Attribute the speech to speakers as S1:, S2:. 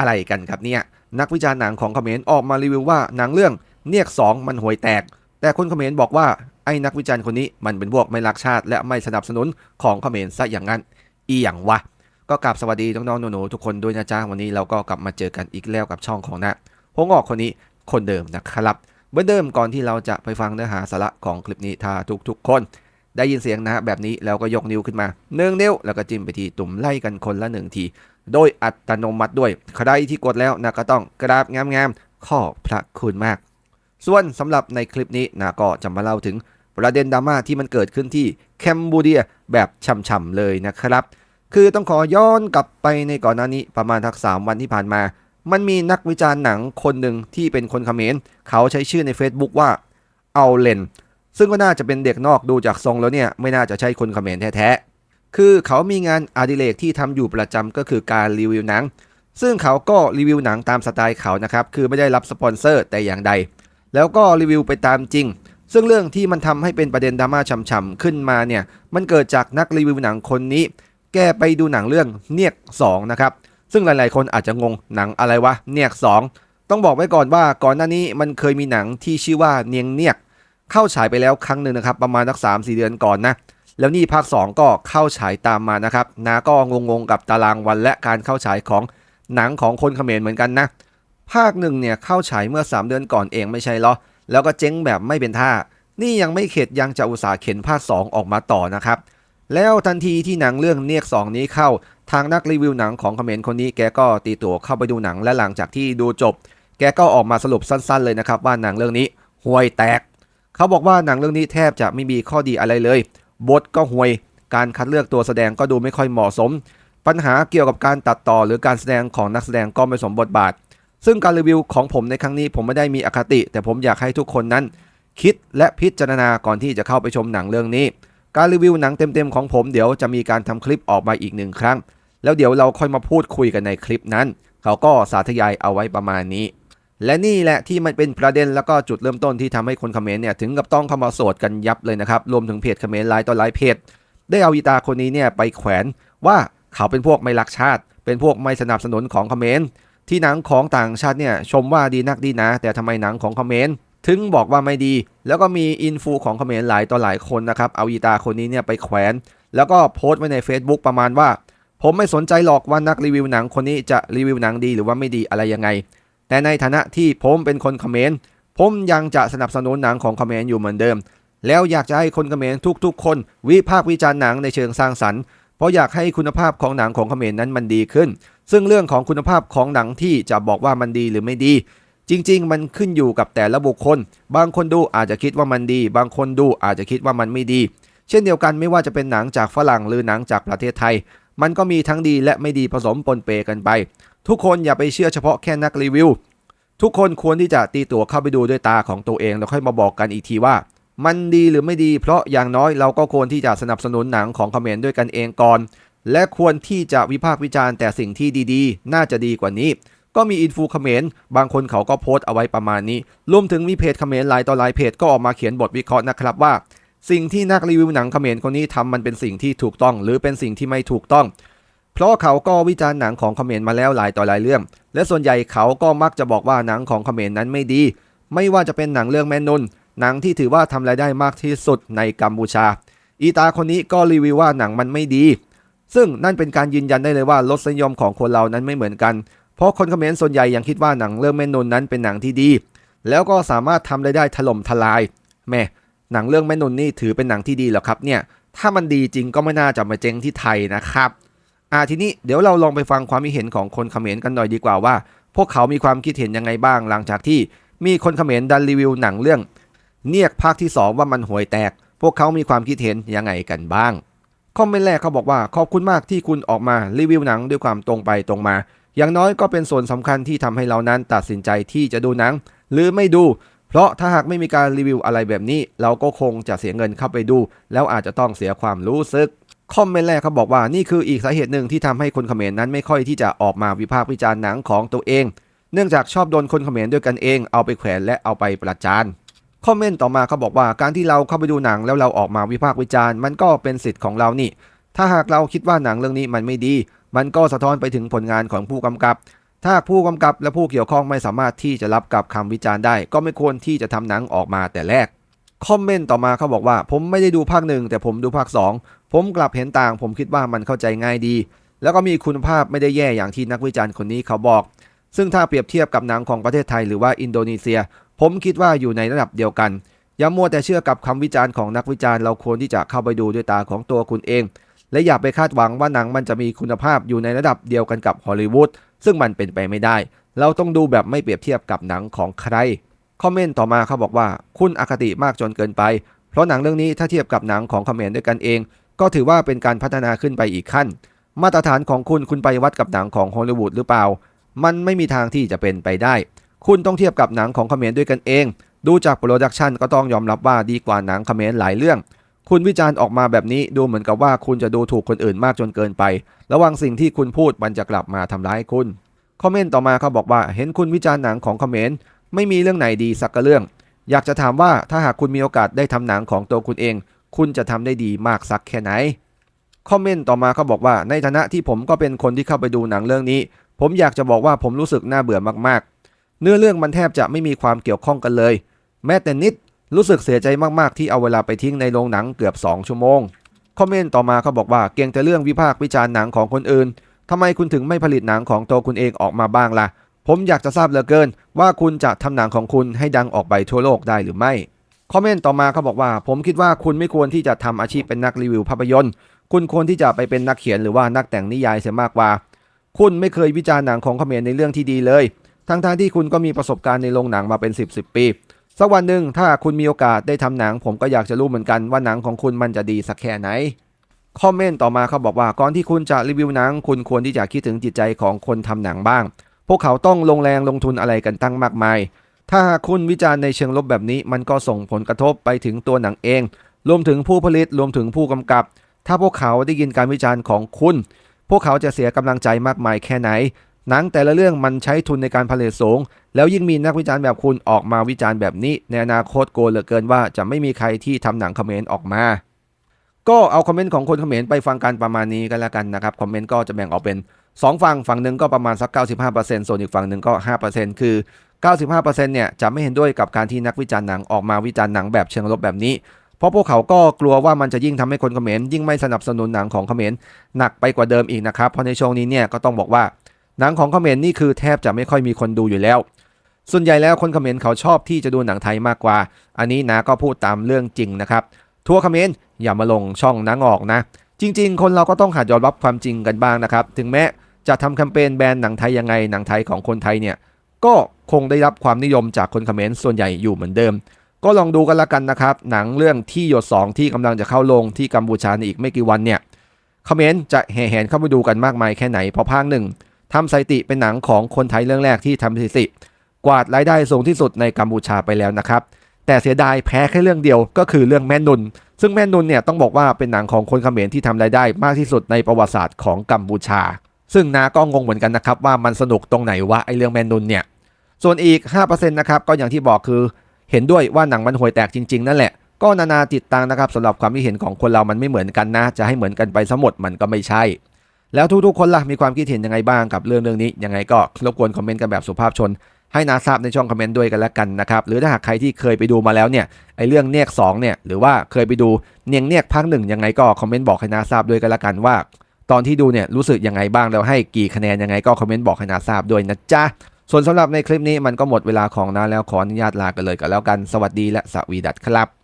S1: อะไรกันครับเนี่ย นักวิจารณ์หนังของเขมรออกมารีวิวว่าหนังเรื่องเนียกสองมันห่วยแตก แต่คนเขมรบอกว่าไอ้นักวิจารณ์คนนี้มันเป็นพวกไม่รักชาติ และไม่สนับสนุนของเขมรซะอย่างนั้นอีอย่างวะก็กลับสวัสดีน้องๆหนูๆทุกคนด้วยนะจ๊ะวันนี้เราก็กลับมาเจอกันอีกแล้วกับช่องของนะพงออกคนนี้คนเดิมนะครับเหมือนเดิมก่อนที่เราจะไปฟังเนื้อหาสาระของคลิปนี้ถ้าทุกๆคน ได้ยินเสียงนะแบบนี้แล้วก็ยกนิ้วขึ้นมาหนึ่งนิ้วแล้วก็จิ้มไปที่ตุ่มไล่กันคนละหนึ่งที โดยอัตโนมัติด้วย ใครที่กดแล้วนะก็ต้องกราบงามๆขอบพระคุณมาก ส่วนสำหรับในคลิปนี้นะก็จะมาเล่าถึงประเด็นดราม่าที่มันเกิดขึ้นที่แคมบูเดียแบบช่ำๆเลยนะครับ คือต้องขอย้อนกลับไปในก่อนหน้านี้ประมาณทักสามวันที่ผ่านมา มันมีนักวิจารณ์หนังคนหนึ่งที่เป็นคนเขมรเขาใช้ชื่อใน Facebook ว่าเอาเลนซึ่งก็น่าจะเป็นเด็กนอกดูจากทรงแล้วเนี่ยไม่น่าจะใช่คนเขมรแท้ๆ คือเขามีงานอดิเรกที่ทำอยู่ประจำก็คือการรีวิวหนัง ซึ่งเขาก็รีวิวหนังตามสไตล์เขานะครับ คือไม่ได้รับสปอนเซอร์แต่อย่างใด แล้วก็รีวิวไปตามจริง ซึ่งเรื่องที่มันทำให้เป็นประเด็นดราม่าฉ่ำๆขึ้นมาเนี่ย มันเกิดจากนักรีวิวหนังคนนี้ แกไปดูหนังเรื่องเนียก2นะครับ ซึ่งหลายๆ คนอาจจะงงหนังอะไรวะเนียก 2 ต้องบอกไว้ก่อนว่าก่อนหน้านี้มันเคยมีหนังที่ชื่อว่าเนียงเนียก เข้าฉายไปแล้วครั้งหนึ่งนะครับ ประมาณสักสามสี่เดือนก่อนนะ แล้วนี่ภาค 2 ก็เข้าฉายตามมานะครับนาก็งงๆกับตารางวันและการเข้าฉายของหนังของคนเขมรเหมือนกันนะ ภาคหนึ่งเนี่ยเข้าฉายเมื่อ 3 เดือนก่อนเองไม่ใช่เหรอ แล้วก็เจ๊งแบบไม่เป็นท่า นี่ยังไม่เข็ดยังจะอุตส่าห์เข็นภาค 2 ออกมาต่อนะครับ แล้วทันทีที่หนังเรื่องเนียก2นี้เข้า ทางนักรีวิวหนังของเขมรคนนี้แกก็ตีตั๋วเข้าไปดูหนังและหลังจากที่ดูจบ แกก็ออกมาสรุปสั้น ๆ เลยนะครับว่าหนังเรื่องนี้ห่วยแตก เขาบอกว่าหนังเรื่องนี้แทบจะไม่มีข้อดีอะไรเลย บทก็ห่วย การคัดเลือกตัวแสดงก็ดูไม่ค่อยเหมาะสม ปัญหาเกี่ยวกับการตัดต่อหรือการแสดงของนักแสดงก็ไม่สมบทบาท ซึ่งการรีวิวของผมในครั้งนี้ผมไม่ได้มีอคติ แต่ผมอยากให้ทุกคนนั้น คิดและพิจารณาก่อนที่จะเข้าไปชมหนังเรื่องนี้ การรีวิวหนังเต็มๆของผมเดี๋ยวจะมีการทำคลิปออกมาอีกหนึ่งครั้ง แล้วเดี๋ยวเราค่อยมาพูดคุยกันในคลิปนั้น เขาก็สาธยายเอาไว้ประมาณนี้ และนี่แหละที่มันเป็นประเด็นแล้วก็จุดเริ่มต้นที่ทำให้คนคอมเขมรเนี่ยถึงกับต้องเข้ามาโสดกันยับเลยนะครับรวมถึงเพจคอมเขมรหลายต่อหลายเพจได้เอาอีตาคนนี้เนี่ยไปแขวนว่าเขาเป็นพวกไม่รักชาติ เป็นพวกไม่สนับสนุนของคอมเขมรที่หนังของต่างชาติเนี่ยชมว่าดีนักดีนะ แต่ทำไมหนังของคอมเขมรถึงบอกว่าไม่ดี แล้วก็มีอินฟูของคอมเขมรหลายต่อหลายคนนะครับเอาอีตาคนนี้เนี่ยไปแขวน แล้วก็โพสต์ไว้ใน Facebook ประมาณว่า ผมไม่สนใจหรอกว่านักรีวิวหนังคนนี้จะรีวิวหนังดีหรือว่าไม่ดีอะไรยังไง แต่ในฐานะที่ผมเป็นคนเขมรผมยังจะสนับสนุนหนังของเขมรอยู่เหมือนเดิม แล้วอยากจะให้คนเขมรทุกๆ คน วิพากษ์วิจารณ์หนังในเชิงสร้างสรรค์เพราะอยากให้คุณภาพของหนังของเขมรนั้นมันดีขึ้น ซึ่งเรื่องของคุณภาพของหนังที่จะบอกว่ามันดีหรือไม่ดี จริง ๆ มันขึ้นอยู่กับแต่ละบุคคล บางคนดูอาจจะคิดว่ามันดี บางคนดูอาจจะคิดว่ามันไม่ดี เช่นเดียวกันไม่ว่าจะเป็นหนังจากฝรั่งหรือหนังจากประเทศไทย มันก็มีทั้งดีและไม่ดีผสมปนเปกันไป ทุกคนอย่าไปเชื่อเฉพาะแค่นักรีวิว ทุกคนควรที่จะตีตัวเข้าไปดูด้วยตาของตัวเองแล้วค่อยมาบอกกันอีกทีว่า มันดีหรือไม่ดีเพราะอย่างน้อยเราก็ควรที่จะสนับสนุนหนังของเขมรด้วยกันเองก่อน และควรที่จะวิพากษ์วิจารณ์แต่สิ่งที่ดีๆ น่าจะดีกว่านี้ ก็มีอินฟูเขมรบางคนเขาก็โพสต์เอาไว้ประมาณนี้รวมถึงมีเพจเขมรหลายต่อหลายเพจก็ออกมาเขียนบทวิเคราะห์นะครับว่า สิ่งที่นักรีวิวหนังเขมรคนนี้ทำมันเป็นสิ่งที่ถูกต้อง หรือเป็นสิ่งที่ไม่ถูกต้อง เพราะเขาก็วิจารณ์หนังของเขมรมนต์มาแล้วหลายต่อหลายเรื่อง และส่วนใหญ่เขาก็มักจะบอกว่าหนังของเขมรนั้นไม่ดี ไม่ว่าจะเป็นหนังเรื่องแม่นุนหนังที่ถือว่าทำรายได้มากที่สุดในกัมพูชา อีตาคนนี้ก็รีวิวว่าหนังมันไม่ดี ซึ่งนั่นเป็นการยืนยันได้เลยว่ารสนิยมของคนเรานั้นไม่เหมือนกัน เพราะคนคอมเขมรส่วนใหญ่ยังคิดว่าหนังเรื่องแม่นุนนั้นเป็นหนังที่ดี แล้วก็สามารถทำรายได้ถล่มทลายแม่หนังเรื่องแม่นุนนี่ถือเป็นหนังที่ดีเหรอครับเนี่ยถ้ามันดีจริงก็ไม่น่าจะมาเจ๊งที่ไทยนะครับ อ่าทีนี้เดี๋ยวเราลองไปฟังความคิดเห็นของคนเขมรกันหน่อยดีกว่าว่า พวกเขามีความคิดเห็นยังไงบ้างหลังจากที่มีคนเขมรดันรีวิวหนังเรื่อง เนียกภาคที่ 2 ว่ามันห่วยแตก พวกเขามีความคิดเห็นยังไงกันบ้างคอมเมนต์แรกเขาบอกว่าขอบคุณมากที่คุณออกมารีวิวหนังด้วยความตรงไปตรงมา อย่างน้อยก็เป็นส่วนสำคัญที่ทำให้เรานั้นตัดสินใจที่จะดูหนัง หรือไม่ดู เพราะถ้าหากไม่มีการรีวิวอะไรแบบนี้ เราก็คงจะเสียเงินเข้าไปดู แล้วอาจจะต้องเสียความรู้สึก คอมเมนต์แรกเขาบอกว่านี่คืออีกสาเหตุหนึ่งที่ทำให้คนเขมรนั้นไม่ค่อยที่จะออกมาวิพากษ์วิจารณ์หนังของตัวเอง เนื่องจากชอบโดนคนเขมรด้วยกันเอง เอาไปแขวนและเอาไปประจานคอมเมนต์ต่อมาเขาบอกว่าการที่เราเข้าไปดูหนังแล้วเราออกมาวิพากษ์วิจารณ์มันก็เป็นสิทธิ์ของเรานี่ ถ้าหากเราคิดว่าหนังเรื่องนี้มันไม่ดี มันก็สะท้อนไปถึงผลงานของผู้กำกับ ถ้าผู้กำกับและผู้เกี่ยวข้องไม่สามารถที่จะรับกับคำวิจารณ์ได้ ก็ไม่ควรที่จะทำหนังออกมาแต่แรกคอมเมนต์ต่อมาเขาบอกว่า ผมไม่ได้ดูภาคหนึ่งแต่ผมดูภาค2 ผมกลับเห็นต่างผมคิดว่ามันเข้าใจง่ายดี แล้วก็มีคุณภาพไม่ได้แย่อย่างที่นักวิจารณ์คนนี้เขาบอก ซึ่งถ้าเปรียบเทียบกับหนังของประเทศไทยหรือว่าอินโดนีเซีย ผมคิดว่าอยู่ในระดับเดียวกัน อย่ามัวแต่เชื่อกับคำวิจารณ์ของนักวิจารณ์เราควรที่จะเข้าไปดูด้วยตาของตัวคุณเอง และอย่าไปคาดหวังว่าหนังมันจะมีคุณภาพอยู่ในระดับเดียวกันกับฮอลลีวูดซึ่งมันเป็นไปไม่ได้ เราต้องดูแบบไม่เปรียบเทียบกับหนังของใครคอมเมนต์ต่อมาเขาบอกว่า คุณอคติมากจนเกินไป เพราะหนังเรื่องนี้ถ้าเทียบกับหนังของเขมรด้วยกันเอง ก็ถือว่าเป็นการพัฒนาขึ้นไปอีกขั้น มาตรฐานของคุณคุณไปวัดกับหนังของฮอลลีวูดหรือเปล่า มันไม่มีทางที่จะเป็นไปได้ คุณต้องเทียบกับหนังของเขมรด้วยกันเอง ดูจากโปรดักชันก็ต้องยอมรับว่าดีกว่าหนังเขมรหลายเรื่อง คุณวิจารณ์ออกมาแบบนี้ดูเหมือนกับว่าคุณจะดูถูกคนอื่นมากจนเกินไป ระวังสิ่งที่คุณพูดมันจะกลับมาทำร้ายคุณ คอมเมนต์ต่อมาเขาบอกว่าเห็นคุณวิจารณ์หนังของเขมรไม่มีเรื่องไหนดีสักกระเรื่อง อยากจะถามว่าถ้าหากคุณมีโอกาสได้ทำหนังของตัวคุณเอง คุณจะทำได้ดีมากสักแค่ไหน คอมเมนต์ต่อมาเขาบอกว่าในฐานะที่ผมก็เป็นคนที่เข้าไปดูหนังเรื่องนี้ ผมอยากจะบอกว่าผมรู้สึกน่าเบื่อมากๆ เนื้อเรื่องมันแทบจะไม่มีความเกี่ยวข้องกันเลย แม้แต่นิดรู้สึกเสียใจมากๆ ที่เอาเวลาไปทิ้งในโรงหนังเกือบ 2 ชั่วโมง คอมเมนต์ต่อมาเขาบอกว่าเก่งแต่เรื่องวิพากษ์วิจารณ์หนังของคนอื่นทำไมคุณถึงไม่ผลิตหนังของตัวคุณเองออกมาบ้างล่ะ ผมอยากจะทราบเหลือเกิน ว่าคุณจะทำหนังของคุณให้ดังออกไปทั่วโลกได้หรือไม่ คอมเมนต์ต่อมาเขาบอกว่า ผมคิดว่าคุณไม่ควรที่จะทำอาชีพเป็นนักรีวิวภาพยนตร์ คุณควรที่จะไปเป็นนักเขียนหรือว่านักแต่งนิยายเสียมากกว่า คุณไม่เคยวิจารณ์หนังของเขมรในเรื่องที่ดีเลย ทั้งๆทที่คุณก็มีประสบการณ์ในโรงหนังมาเป็น 10บสปี สักวันหนึ่งถ้าคุณมีโอกาสได้ทำหนัง ผมก็อยากจะรู้เหมือนกันว่าหนังของคุณมันจะดีสักแค่ไหนคอมเมนต์ต่อมาเขาบอกว่าก่อนที่คุณจะรีวิวหนัง คุณควรที่จะคิดถึงจิตใจของคนทำหนังบ้าง พวกเขาต้องลงแรงลงทุนอะไรกันตั้งมากมาย ถ้าหากคุณวิจารณ์ในเชิงลบแบบนี้ มันก็ส่งผลกระทบไปถึงตัวหนังเอง รวมถึงผู้ผลิตรวมถึงผู้กำกับ ถ้าพวกเขาได้ยินการวิจารณ์ของคุณ พวกเขาจะเสียกำลังใจมากมายแค่ไหน หนังแต่ละเรื่องมันใช้ทุนในการผลิตสูง แล้วยิ่งมีนักวิจารณ์แบบคุณออกมาวิจารณ์แบบนี้ ในอนาคตโกลเหลือเกินว่าจะไม่มีใครที่ทำหนังคอมเขมนต์ออกมาก็เอาคอมเมนต์ของคนเขมรไปฟังกันประมาณนี้กันแล้วกันนะครับคอมเมนต์ก็จะแบ่งออกเป็น 2 ฝั่งฝั่งหนึ่งก็ประมาณสัก 95%ส่วนอีกฝั่งหนึ่งก็ 5%คือ 95%เนี่ยจะไม่เห็นด้วยกับการที่นักวิจารณ์หนังออกมาวิจารณ์หนังแบบเชิงลบแบบนี้ เพราะพวกเขาก็กลัวว่ามันจะยิ่งทำให้คนเขมรยิ่งไม่สนับสนุนหนังของเขมรหนักไปกว่าเดิมอีกนะครับ เพราะในช่วงนี้เนี่ยก็ต้องบอกว่า หนังของเขมรนี่คือแทบจะไม่ค่อยมีคนดูอยู่แล้ว ส่วนใหญ่แล้วคนเขมรเขาชอบที่จะดูหนังไทยมากกว่า อันนี้นะก็พูดตามเรื่องจริงนะครับ ทัวเขมรอย่ามาลงช่องนังออกนะ จริง ๆ คนเราก็ต้องหัดยอมรับความจริงกันบ้างนะครับ ถึงแม้จะทำแคมเปญแบนหนังไทยยังไงหนังไทยของคนไทยเนี่ยก็ คงได้รับความนิยมจากคนคอมเขมรส่วนใหญ่อยู่เหมือนเดิม ก็ลองดูกันละกันนะครับ หนังเรื่องที่หยดสองที่กำลังจะเข้าลงที่กัมพูชาในอีกไม่กี่วันเนี่ยคอมเขมรจะแห่แหนเข้าไปดูกันมากมายแค่ไหนเพราะภาคหนึ่งทำสถิติเป็นหนังของคนไทยเรื่องแรกที่ทำสถิติ กวาดรายได้สูงที่สุดในกัมพูชาไปแล้วนะครับ แต่เสียดายแพ้แค่เรื่องเดียวก็คือเรื่องแม่นุน ซึ่งแม่นุนเนี่ยต้องบอกว่าเป็นหนังของคนเขมรที่ทำรายได้มากที่สุดในประวัติศาสตร์ของกัมพูชา ซึ่งนาก็งงเหมือนกันนะครับว่ามันสนุกตรงไหนวะไอเรื่องแม่นุนเนี่ย ส่วนอีก 5%นะครับก็อย่างที่บอกคือเห็นด้วยว่าหนังมันห่วยแตกจริง ๆ นั่นแหละ ก็นานาติดตังนะครับสำหรับความคิดเห็นของคนเรามันไม่เหมือนกันนะ จะให้เหมือนกันไปทั้งหมดมันก็ไม่ใช่ แล้วทุกๆคนล่ะมีความคิดเห็นยังไงบ้างกับเรื่องเรื่องนี้ยังไงก็รบกวนคอมเมนต์กันแบบสุภาพชน ให้นาทราบในช่องคอมเมนต์ด้วยกันแล้วกันนะครับหรือถ้าหากใครที่เคยไปดูมาแล้วเนี่ยไอเรื่องเนียกสองเนี่ยหรือว่าเคยไปดูเนียงเนียกภาคหนึ่งยังไงก็คอมเมนต์บอกให้นาทราบด้วยกันแล้วกันว่า ตอนที่ดูเนี่ยรู้สึกยังไงบ้างแล้วให้กี่คะแนนยังไงก็คอมเมนต์บอกให้นาทราบด้วยนะจ๊ะ ส่วนสำหรับในคลิปนี้มันก็หมดเวลาของน้าแล้วขออนุญาตลากันเลยก็แล้วกันสวัสดีและสวีดัตครับ